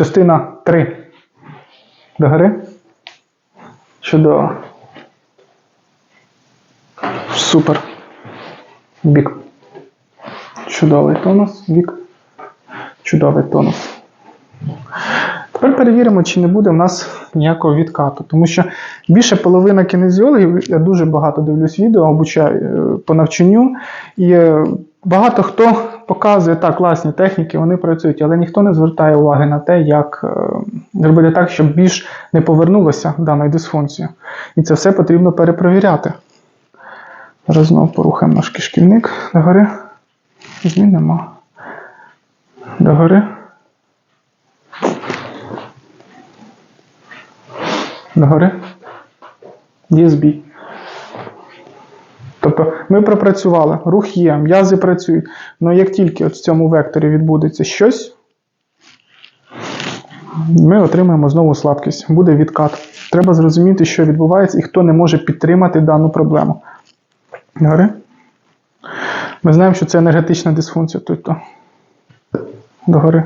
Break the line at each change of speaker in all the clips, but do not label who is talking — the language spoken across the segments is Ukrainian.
Частина 3. Догори. Чудово. Супер. Бік. Чудовий тонус. Бік. Чудовий тонус. Тепер перевіримо, чи не буде в нас ніякого відкату. Тому що більше половина кінезіологів, я дуже багато дивлюсь відео, обучаю е, по навчанню, і е, багато хто показує так класні техніки, вони працюють, але ніхто не звертає уваги на те, як е, зробити так, щоб більш не повернулося даної дисфункції. І це все потрібно перепровіряти. Зараз знову порухаємо наш кишківник догори. Змін нема. Догори. Догори. Є збій. Тобто ми пропрацювали, рух є, м'язи працюють. Але як тільки от в цьому векторі відбудеться щось, ми отримаємо знову слабкість, буде відкат. Треба зрозуміти, що відбувається і хто не може підтримати дану проблему. Догори. Ми знаємо, що це енергетична дисфункція. Тобто догори.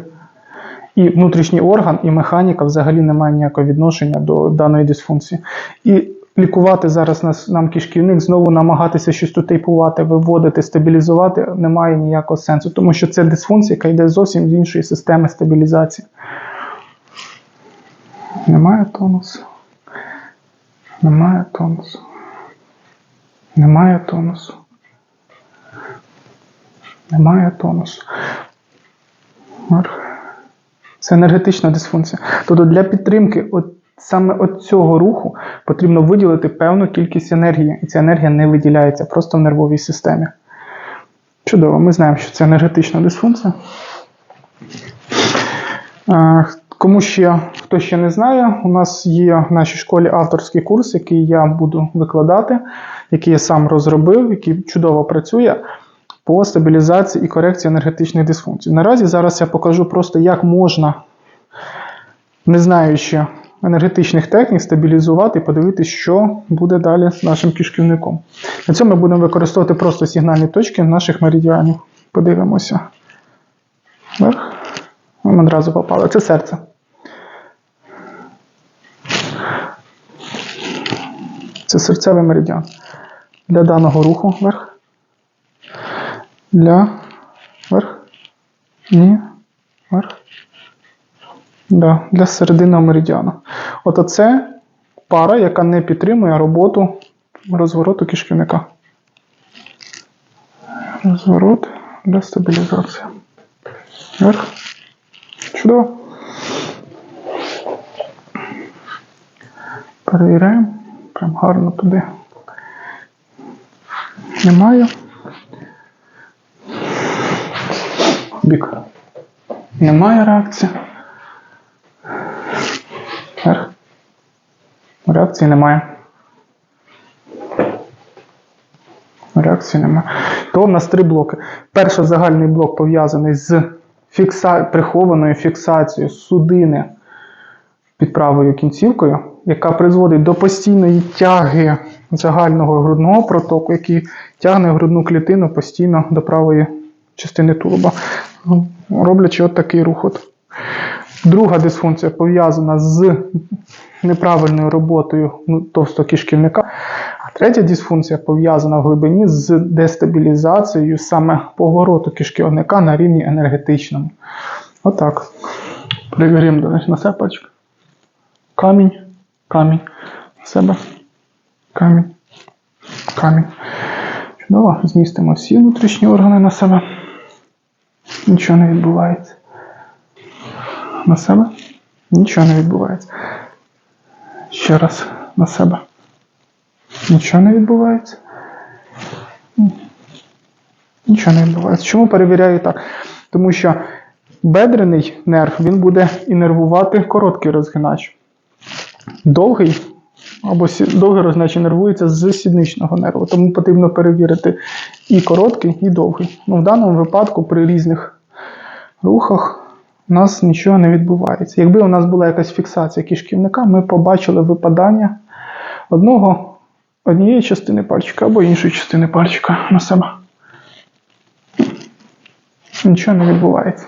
І внутрішній орган, і механіка взагалі не має ніякого відношення до даної дисфункції. І лікувати зараз нас, нам кишківник, знову намагатися щось тут тейпувати, виводити, стабілізувати немає ніякого сенсу, тому що це дисфункція, яка йде зовсім з іншої системи стабілізації. Немає тонусу. Немає тонусу. Немає тонусу. Немає тонусу. Це енергетична дисфункція. Тобто для підтримки от, саме от цього руху потрібно виділити певну кількість енергії, і ця енергія не виділяється просто в нервовій системі. Чудово, ми знаємо, що це енергетична дисфункція. Е, Кому ще, хто ще не знає, у нас є в нашій школі авторський курс, який я буду викладати, який я сам розробив, який чудово працює по стабілізації і корекції енергетичних дисфункцій. Наразі зараз я покажу просто, як можна, не знаючи енергетичних технік, стабілізувати і подивитися, що буде далі з нашим кишківником. На цьому ми будемо використовувати просто сигнальні точки наших меридіанів. Подивимося. Вверх. Ми одразу попали. Це серце. Це серцевий меридіан. Для даного руху вверх. Для вверх. Ні. Вверх. Да, для серединного меридіану. От оце пара, яка не підтримує роботу розвороту кишківника. Розворот для стабілізації. Вверх. Чудово. Перевіряємо. Прям гарно туди. Немає. Бік. Немає реакції. Вверх. Реакції немає. Реакції немає. То в нас три блоки. Перший загальний блок пов'язаний з фікса... прихованою фіксацією судини під правою кінцівкою, яка призводить до постійної тяги загального грудного протоку, який тягне грудну клітину постійно до правої частини тулуба, роблячи от такий рух. От. Друга дисфункція пов'язана з неправильною роботою ну, товстого кишківника. А третя дисфункція пов'язана в глибині з дестабілізацією саме повороту кишківника на рівні енергетичному. Отак. Перевіримо на пальчик. Камінь, камінь. На себе. Камінь. Камінь. Чудово. Змістимо всі внутрішні органи на себе. Нічого не відбувається. На себе. Нічого не відбувається. Ще раз на себе. Нічого не відбувається. Нічого не відбувається. Чому перевіряю так? Тому що бедрений нерв він буде інервувати короткий розгинач. Довгий або довгий розгинач інервується з сідничного нерву. Тому потрібно перевірити і короткий, і довгий. Ну, в даному випадку при різних рухах у нас нічого не відбувається. Якби у нас була якась фіксація кишківника, ми побачили випадання одного, однієї частини пальчика або іншої частини пальчика на себе. Нічого не відбувається.